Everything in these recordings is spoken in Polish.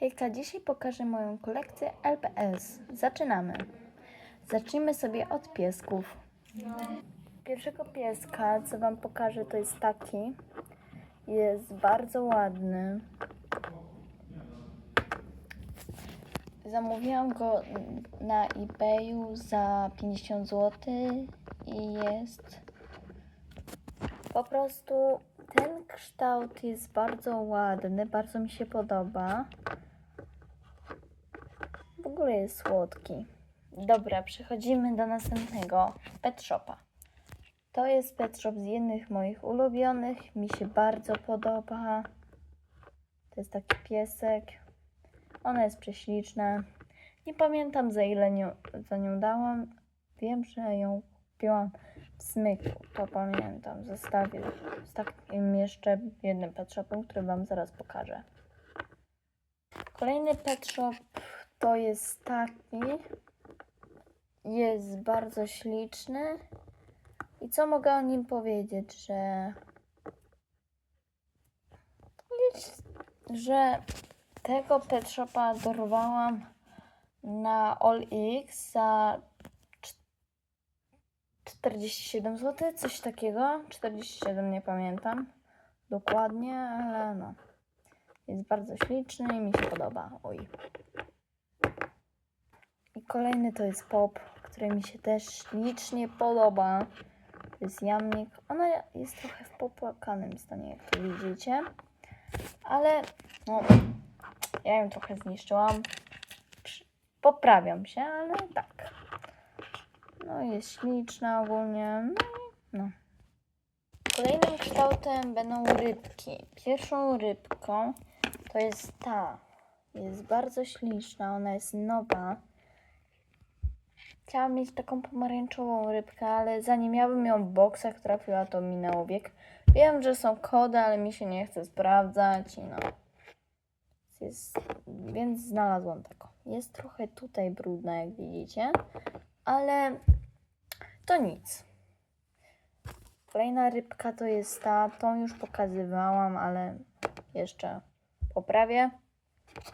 Hejka, dzisiaj pokażę moją kolekcję LPS. Zaczynamy. Zacznijmy sobie od piesków. Pierwszego pieska, co Wam pokażę, to jest taki. Jest bardzo ładny. Zamówiłam go na eBayu za 50 zł i jest po prostu ten kształt jest bardzo ładny, bardzo mi się podoba. Ogóle jest słodki. Dobra, przechodzimy do następnego pet shopa. To jest pet shop z jednych moich ulubionych, mi się bardzo podoba. To jest taki piesek. Ona jest prześliczna. Nie pamiętam za ile nią, za nią dałam. Wiem, że ją kupiłam w smyku. To pamiętam. Zostawię z takim jeszcze jednym pet shopem, który Wam zaraz pokażę. Kolejny pet shop to jest taki. Jest bardzo śliczny. I co mogę o nim powiedzieć, że że tego pet shopa dorwałam na OLX za 47 zł, coś takiego. 47 nie pamiętam dokładnie, ale no. Jest bardzo śliczny i mi się podoba. Oj. Kolejny to jest pop, który mi się też ślicznie podoba. To jest jamnik. Ona jest trochę w popłakanym stanie, jak tu widzicie. Ale no, ja ją trochę zniszczyłam. Poprawiam się, ale tak. No jest śliczna ogólnie. No, no. Kolejnym kształtem będą rybki. Pierwszą rybką to jest ta. Jest bardzo śliczna, ona jest nowa. Chciałam mieć taką pomarańczową rybkę, ale zanim ja bym ją w boksach trafiła, to minęło wiek. Wiem, że są kody, ale mi się nie chce sprawdzać i no. Jest, więc znalazłam taką. Jest trochę tutaj brudna, jak widzicie, ale to nic. Kolejna rybka to jest ta, tą już pokazywałam, ale jeszcze poprawię.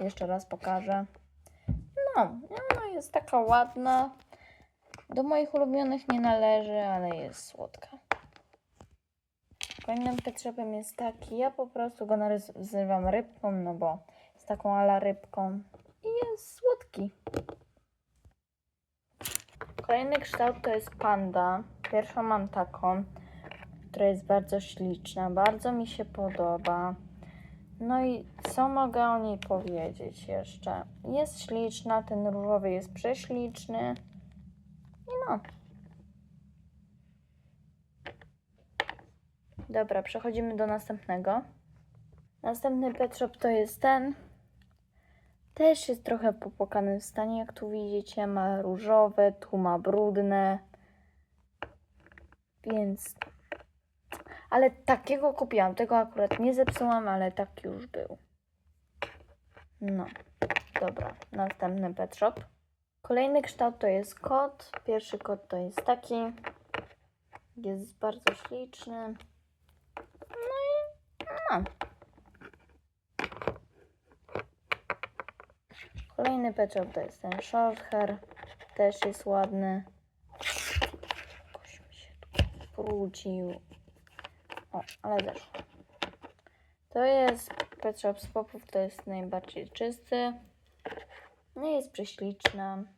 Jeszcze raz pokażę. No, ona jest taka ładna. Do moich ulubionych nie należy, ale jest słodka. Kolejnym shopem jest taki, ja po prostu go nazywam rybką, no bo jest taką ala rybką i jest słodki. Kolejny kształt to jest panda. Pierwszą mam taką, która jest bardzo śliczna, bardzo mi się podoba. No i co mogę o niej powiedzieć jeszcze? Jest śliczna, ten różowy jest prześliczny. No. Dobra, przechodzimy do następnego. Następny pet shop to jest ten. Też jest trochę popłakanym stanie, jak tu widzicie. Ma różowe, tu ma brudne. Więc. Ale takiego kupiłam. Tego akurat nie zepsułam, ale taki już był. No, dobra. Następny pet shop. Kolejny kształt to jest kot. Pierwszy kot to jest taki. Jest bardzo śliczny. No i no. Kolejny pet shop to jest ten short hair. Też jest ładny. Jakoś mi się tu wrócił. O, ale zeszło. To jest pet shop z popów, to jest najbardziej czysty. Nie jest prześliczna.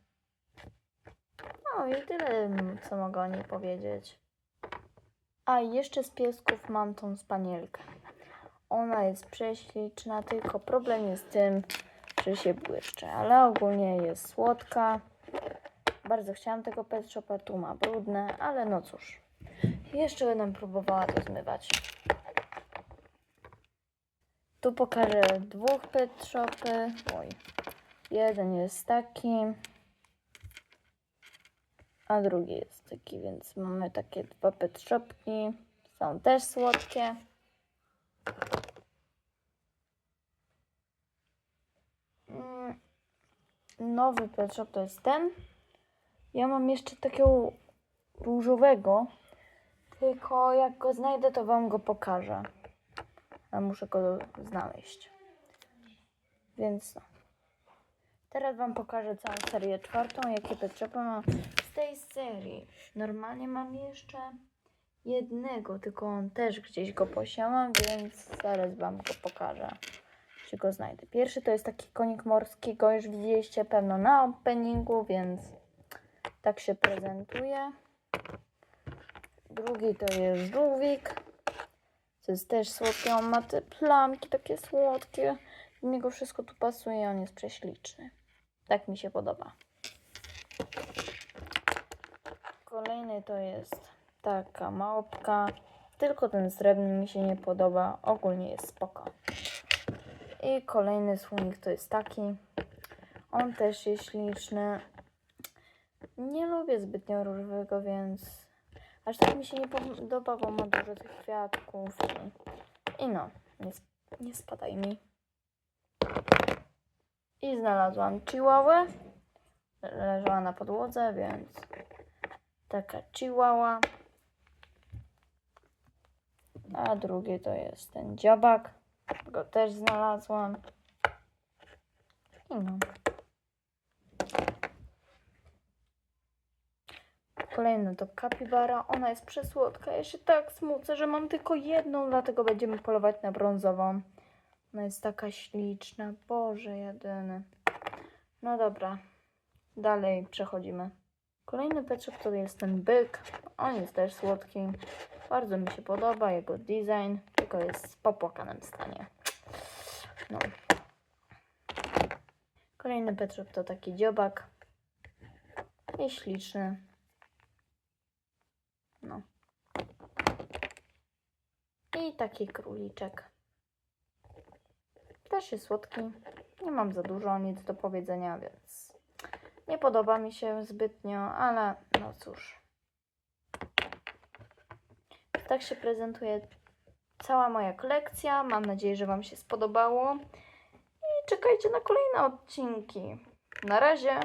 No i tyle, co mogę o niej powiedzieć. A jeszcze z piesków mam tą spanielkę. Ona jest prześliczna, tylko problem jest tym, że się błyszczy, ale ogólnie jest słodka. Bardzo chciałam tego pet tu ma brudne, ale no cóż. Jeszcze będę próbowała to zmywać. Tu pokażę dwóch pet shopy. Oj. Jeden jest taki, a drugi jest taki, więc mamy takie dwa pet shopki. Są też słodkie. Mm, Nowy pet shop to jest ten. Ja mam jeszcze takiego różowego, tylko jak go znajdę, to wam go pokażę. Ale muszę go znaleźć. Więc no. Teraz Wam pokażę całą serię czwartą, jakie Shopy mam z tej serii. Normalnie mam jeszcze jednego, tylko on też gdzieś go posiałam, więc zaraz Wam go pokażę, czy go znajdę. Pierwszy to jest taki konik morski, go już widzieliście pewno na openingu, więc tak się prezentuje. Drugi to jest żółwik. To jest też słodki, on ma te plamki takie słodkie. Do niego wszystko tu pasuje, on jest prześliczny. Tak mi się podoba. Kolejny to jest taka małpka. Tylko ten srebrny mi się nie podoba. Ogólnie jest spoko. I kolejny słonik to jest taki. On też jest śliczny. Nie lubię zbytnio różowego, więc aż tak mi się nie podoba, bo ma dużo tych kwiatków. I, no, nie, nie spadaj mi. I znalazłam chihuahua. Leżała na podłodze, więc taka chihuahua. A drugi to jest ten dziobak. Go też znalazłam. I no. Kolejna to kapibara. Ona jest przesłodka. Ja się tak smucę, że mam tylko jedną, dlatego będziemy polować na brązową. Ona jest taka śliczna. Boże, jedyny. No dobra. Dalej przechodzimy. Kolejny shop to jest ten byk. On jest też słodki. Bardzo mi się podoba jego design, tylko jest w popłakanym stanie. No. Kolejny shop to taki dziobak. Jest śliczny. No. I taki króliczek. Też jest słodki. Nie mam za dużo nic do powiedzenia, więc nie podoba mi się zbytnio, ale no cóż. Tak się prezentuje cała moja kolekcja. Mam nadzieję, że Wam się spodobało. I czekajcie na kolejne odcinki. Na razie.